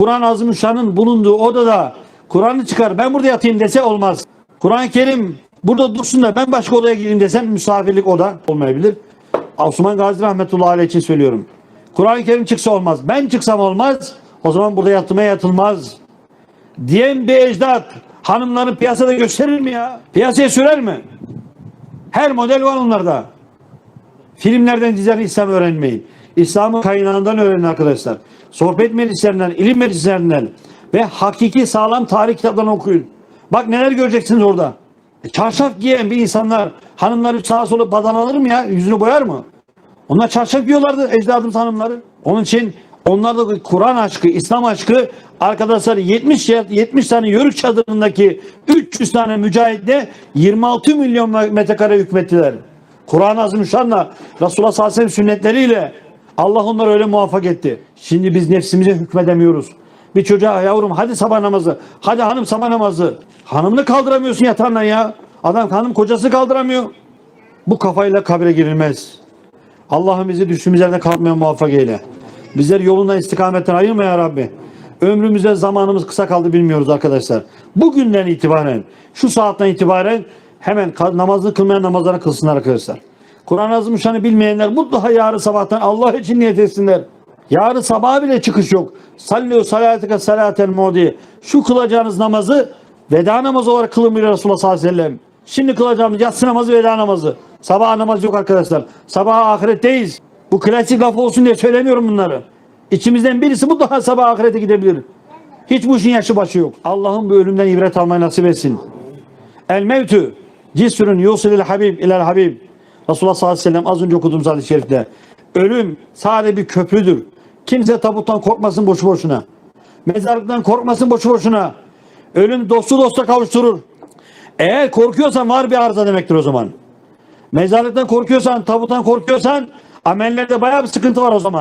Kur'an Azimüşşan'ın bulunduğu odada Kur'an'ı çıkar ben burada yatayım dese olmaz. Kur'an-ı Kerim burada dursun da ben başka odaya gireyim desem misafirlik oda olmayabilir. Osman Gazi Rahmetullahi Aleyh için söylüyorum. Kur'an-ı Kerim çıksa olmaz. Ben çıksam olmaz. O zaman burada yatmaya yatılmaz. Diyen bir ecdat hanımları piyasada gösterir mi ya? Piyasaya sürer mi? Her model var onlarda. Filmlerden dizilerden İslam öğrenmeyin. İslam'ın kaynağından öğrenin arkadaşlar. Sohbet meclislerinden, ilim meclislerinden ve hakiki sağlam tarih kitaplarını okuyun. Bak neler göreceksiniz orada. E, çarşaf giyen bir insanlar hanımları sağa sola badanalar mı ya? Yüzünü boyar mı? Onlar çarşaf giyiyorlardı ecdadımız hanımları. Onun için onlarda Kur'an aşkı, İslam aşkı arkadaşlar 70 yer- 70 tane yörük çadırındaki 300 tane mücahitle 26 milyon metrekare hükmettiler. Kur'an-ı Azimüşşan'la Resulullah sallallahu aleyhi ve sellem sünnetleriyle Allah onları öyle muvaffak etti. Şimdi biz nefsimize hükmedemiyoruz. Bir çocuğa yavrum hadi sabah namazı, hadi hanım sabah namazı. Hanımını kaldıramıyorsun yatağından ya. Adam hanım kocası kaldıramıyor. Bu kafayla kabre girilmez. Allah'ım bizi düştüğümüz yerden kalkmaya muvaffak eyle. Bizleri yolundan istikametten ayırma ya Rabbi. Ömrümüzde zamanımız kısa kaldı bilmiyoruz arkadaşlar. Bugünden itibaren, şu saatten itibaren hemen namazını kılmayan namazları kılsınlar arkadaşlar. Kur'an-ı Azimüşşan'ı bilmeyenler mutlaka yarın sabahtan Allah için niyet etsinler. Yarın sabaha bile çıkış yok. Sallu salatike salatel mudi. Şu kılacağınız namazı veda namazı olarak kılın bir Resulullah sallallahu aleyhi ve sellem. Şimdi kılacağımız yatsı namazı veda namazı. Sabah namaz yok arkadaşlar. Sabah ahiretteyiz. Bu klasik laf olsun diye söylemiyorum bunları. İçimizden birisi mutlaka sabah ahirete gidebilir. Hiç bu işin yaşı başı yok. Allah'ın bu ölümden ibret almayı nasip etsin. El mevtü cisrün yusilil habib ilel habib. Resulullah sallallahu aleyhi ve sellem az önce okuduğumuz hadis-i şerifte. Ölüm sadece bir köprüdür. Kimse tabuttan korkmasın boşu boşuna. Mezarlıktan korkmasın boşu boşuna. Ölüm dostu dosta kavuşturur. Eğer korkuyorsan var bir arıza demektir o zaman. Mezarlıktan korkuyorsan, tabuttan korkuyorsan amellerde bayağı bir sıkıntı var o zaman.